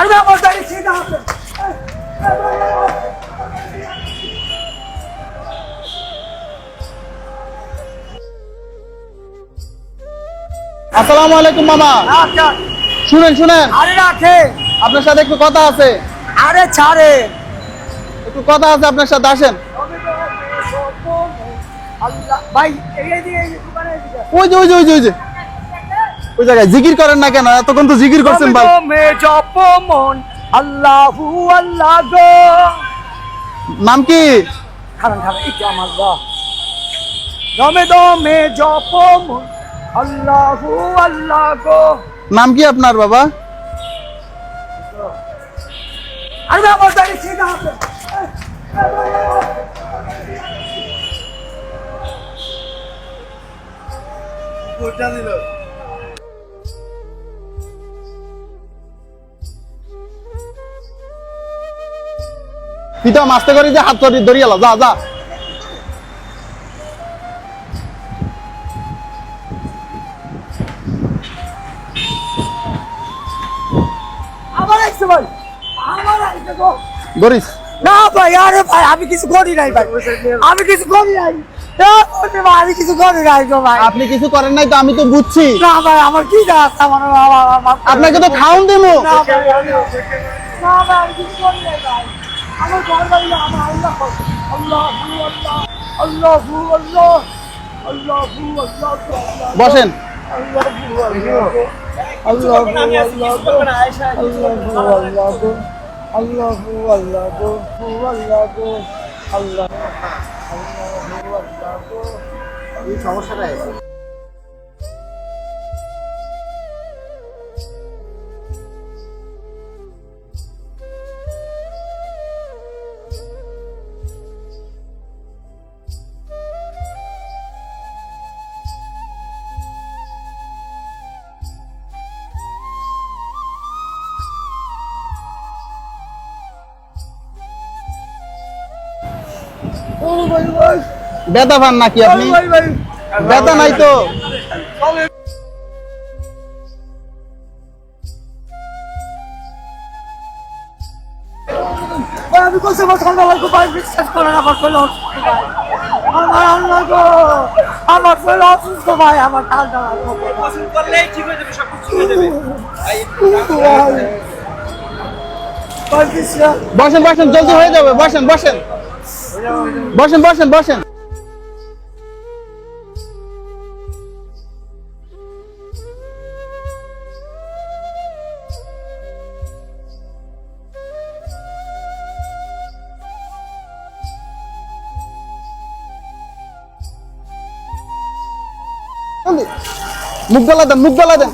আরে বাবা দাঁড়িয়ে সেটা হাতে আসসালামু আলাইকুম মামা। আচ্ছা। শুনেন শুনেন। আরে রাখে। আপনার সাথে একটু কথা আছে। আরে ছাড়ে। একটু কথা আছে আপনার সাথে আসেন। ভাই ওই যে ওই যে ওই যে। ওই জায়গায় জিকির করেন না কেন? এতক্ষণ তো জিকির করছেন নাম কি? নাম কি আপনার বাবা? আরে দিল পিতা মাস্তে করি যে হাত ধরি ধরিয়ালা যা যা। ধরিস না ভাই আরে ভাই আমি কিছু করি নাই ভাই। আমি কিছু করি নাই। আমি কিছু করি নাই গো ভাই। আপনি কিছু করেন নাই তো আমি তো বুঝছি। না ভাই আমার কি আমার আপনাকে তো খাওন দেবো। না ভাই কিছু করি নাই ভাই। আমার বাড়ি না, আমার আল্লাহ আল্লাহ আল্লাহ আল্লাহ আল্লাহ আল্লাহ আল্লাহ বসেন ব্যথা পান নাকি আপনি ব্যথা নাই তো আমি কোথাও আমার ঠান্ডা লাগবে ভাই বিশ্বাস করেন আমার শরীর অসুস্থ ভাই আমার আল্লাহ গো আমার শরীর অসুস্থ ভাই আমার ঠান্ডা লাগবে ভাই বিশ্বাস বসেন বসেন জলদি হয়ে যাবে বসেন বসেন বসেন বসেন বসেন। মুখ গলা দেন মুখ গলা দেন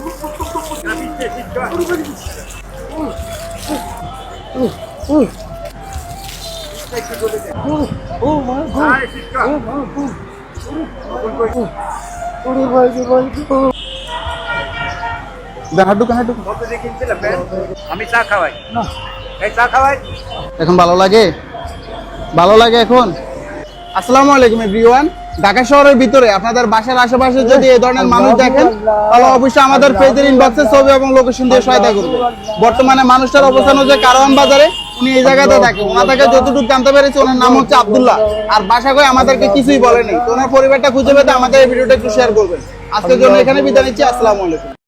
এখন ভালো লাগে? ভালো লাগে এখন? আসসালামু আলাইকুম এভরিওয়ান ঢাকা শহরের ভিতরে, আপনাদের বাসার আশেপাশে যদি এই ধরনের মানুষ দেখেন, তাহলে অবশ্যই আমাদের পেজের ইনবক্সে ছবি এবং লোকেশন দিয়ে সহায়তা করবে বর্তমানে মানুষটার অবস্থান হচ্ছে কারওয়ান বাজারে। উনি এই জায়গাতে থাকে ওনার যতটুকু জানতে পেরেছি, ওনার নাম হচ্ছে আব্দুল্লাহ। আর বাসা করে আমাদেরকে কিছুই বলেনি তো ওনার পরিবারটা খুঁজে পেতে আমাদের এই ভিডিওটা একটু শেয়ার করবেন। আজকের জন্য এখানে বিদায় নিচ্ছি। আসসালামু আলাইকুম।